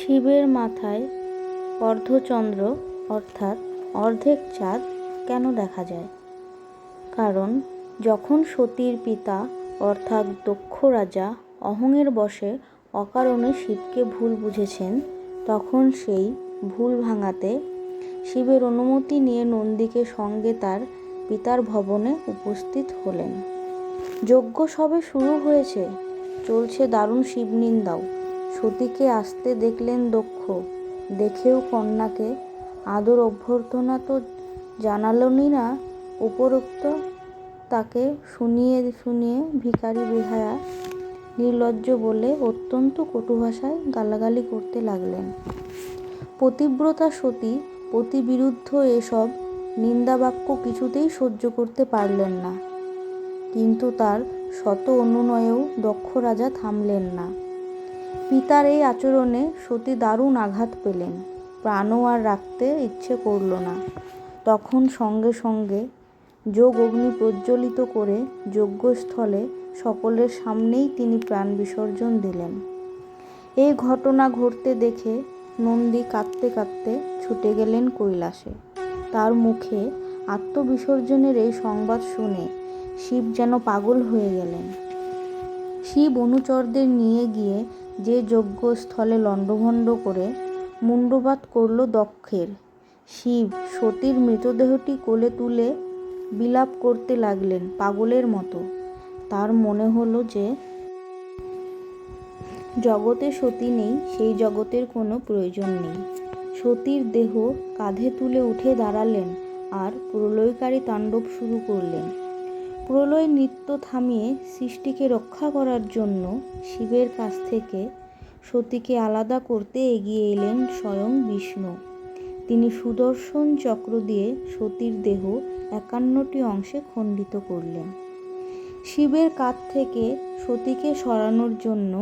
শিবের মাথায় অর্ধচন্দ্র অর্থাৎ অর্ধেক চাঁদ কেন দেখা যায়? কারণ যখন সতীর পিতা অর্থাৎ দক্ষ রাজা অহংয়ের বশে অকারণে শিবকে ভুল বুঝেছেন, তখন সেই ভুল ভাঙাতে শিবের অনুমতি নিয়ে নন্দীকে সঙ্গে তার পিতার ভবনে উপস্থিত হলেন। যজ্ঞ সবে শুরু হয়েছে, চলছে দারুণ শিবনিন্দাও। সতীকে আসতে দেখলেন দক্ষ। দেখেও কন্যাকে আদর অভ্যর্থনা তো জানালনি না। উপরোক্ত তাকে শুনিয়ে শুনিয়ে ভিখারি বেহায়া নির্লজ্জ বলে অত্যন্ত কটু ভাষায় গালাগালি করতে লাগলেন। পতিব্রতা সতী, পতিবিরুদ্ধ এসব নিন্দাবাক্য কিছুতেই সহ্য করতে পারলেন না। কিন্তু তার শত অনুনয়েও দক্ষ রাজা থামলেন না। পিতার এই আচরণে সতী দারুণ আঘাত পেলেন। প্রাণও আর রাখতে ইচ্ছে করল না। তখন সঙ্গে সঙ্গে যোগ অগ্নি প্রজ্বলিত করে যজ্ঞস্থলে সকলের সামনেই তিনি প্রাণ বিসর্জন দিলেন। এই ঘটনা ঘটতে দেখে নন্দী কাঁদতে কাঁদতে ছুটে গেলেন কৈলাসে। তার মুখে আত্মবিসর্জনের এই সংবাদ শুনে শিব যেন পাগল হয়ে গেলেন। শিব অনুচরদের নিয়ে গিয়ে যে যজ্ঞস্থলে লণ্ডভণ্ড করে মুণ্ডপাত করল দক্ষের। শিব সতীর মৃতদেহটি কোলে তুলে বিলাপ করতে লাগলেন পাগলের মতো। তার মনে হলো যে জগতে সতী নেই, সেই জগতের কোনো প্রয়োজন নেই। সতীর দেহ কাঁধে তুলে উঠে দাঁড়ালেন আর প্রলয়কারী তাণ্ডব শুরু করলেন। প্রলয় নৃত্য থামিয়ে সৃষ্টিকে রক্ষা করার জন্য শিবের কাছ থেকে সতীকে আলাদা করতে এগিয়ে এলেন স্বয়ং বিষ্ণু। তিনি সুদর্শন চক্র দিয়ে সতীর দেহ একান্নটি অংশে খণ্ডিত করলেন। শিবের কাছ থেকে সতীকে সরানোর জন্য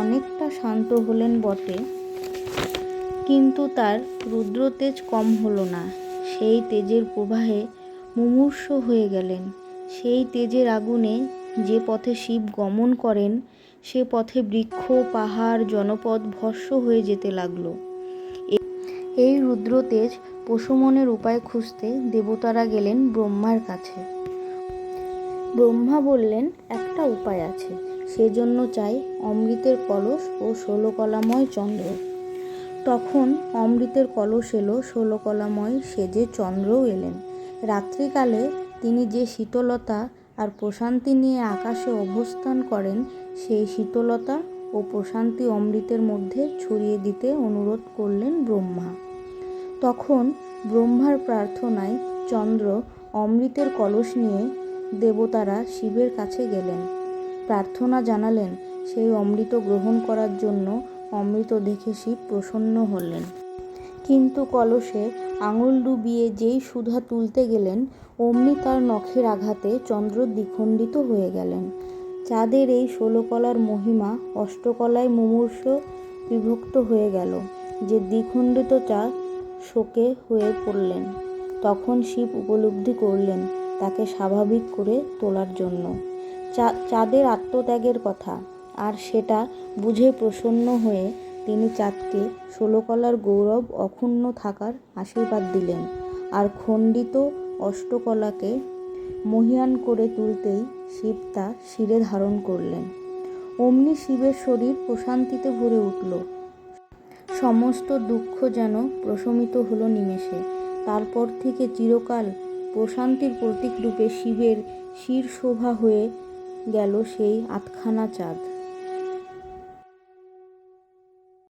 অনেকটা শান্ত হলেন বটে, কিন্তু তার রুদ্রতেজ কম হলো না। সেই তেজের প্রবাহে মুমূর্ষ হয়ে গেলেন। সেই তেজের আগুনে যে পথে শিব গমন করেন, সে পথে বৃক্ষ, পাহাড়, জনপদ ভস্য হয়ে যেতে লাগল। এই রুদ্রতেজ পশুমনের উপায় খুঁজতে দেবতারা গেলেন ব্রহ্মার কাছে। ব্রহ্মা বললেন, একটা উপায় আছে, সেজন্য চাই অমৃতের কলস ও ষোলকলাময় চন্দ্র তখন অমৃতের কলস এলো, ষোলকলাময় সেজে চন্দ্রও এলেন। রাত্রিকালে তিনি যে শীতলতা আর প্রশান্তি নিয়ে আকাশে অবস্থান করেন, সেই শীতলতা ও প্রশান্তি অমৃতের মধ্যে ছড়িয়ে দিতে অনুরোধ করলেন ব্রহ্মা। তখন ব্রহ্মার প্রার্থনায় চন্দ্র অমৃতের কলস নিয়ে দেবতারা শিবের কাছে গেলেন। প্রার্থনা জানালেন, সেই অমৃত গ্রহণ করার জন্য অমৃত দেখে শিব প্রসন্ন হলেন। কিন্তু কলসে আঙুল ডুবিয়ে যেই সুধা তুলতে গেলেন, অমনি তার নখের আঘাতে চন্দ্র দ্বিখণ্ডিত হয়ে গেলেন। চাঁদের এই ষোলকলার মহিমা অষ্টকলায় মুমূর্ষ বিভক্ত হয়ে গেল, যে দ্বিখণ্ডিত চাঁদ শোকে হয়ে পড়লেন। তখন শিব উপলব্ধি করলেন তাকে স্বাভাবিক করে তোলার জন্য। চাঁদের আত্মত্যাগের কথা, আর সেটা বুঝে প্রসন্ন হয়ে তিনি চাঁদকে ষোলকলার গৌরব অক্ষুণ্ণ থাকার আশীর্বাদ দিলেন আর খণ্ডিত অষ্টকলাকে মহিয়ান করে তুলতেই শিব তা শিরে ধারণ করলেন। অমনি শিবের শরীর প্রশান্তিতে ভরে উঠল। সমস্ত দুঃখ যেন প্রশমিত হলো নিমেষে। তারপর থেকে চিরকাল প্রশান্তির প্রতীক রূপে শিবের শির শোভা হয়ে গেল সেই আটখানা চাঁদ।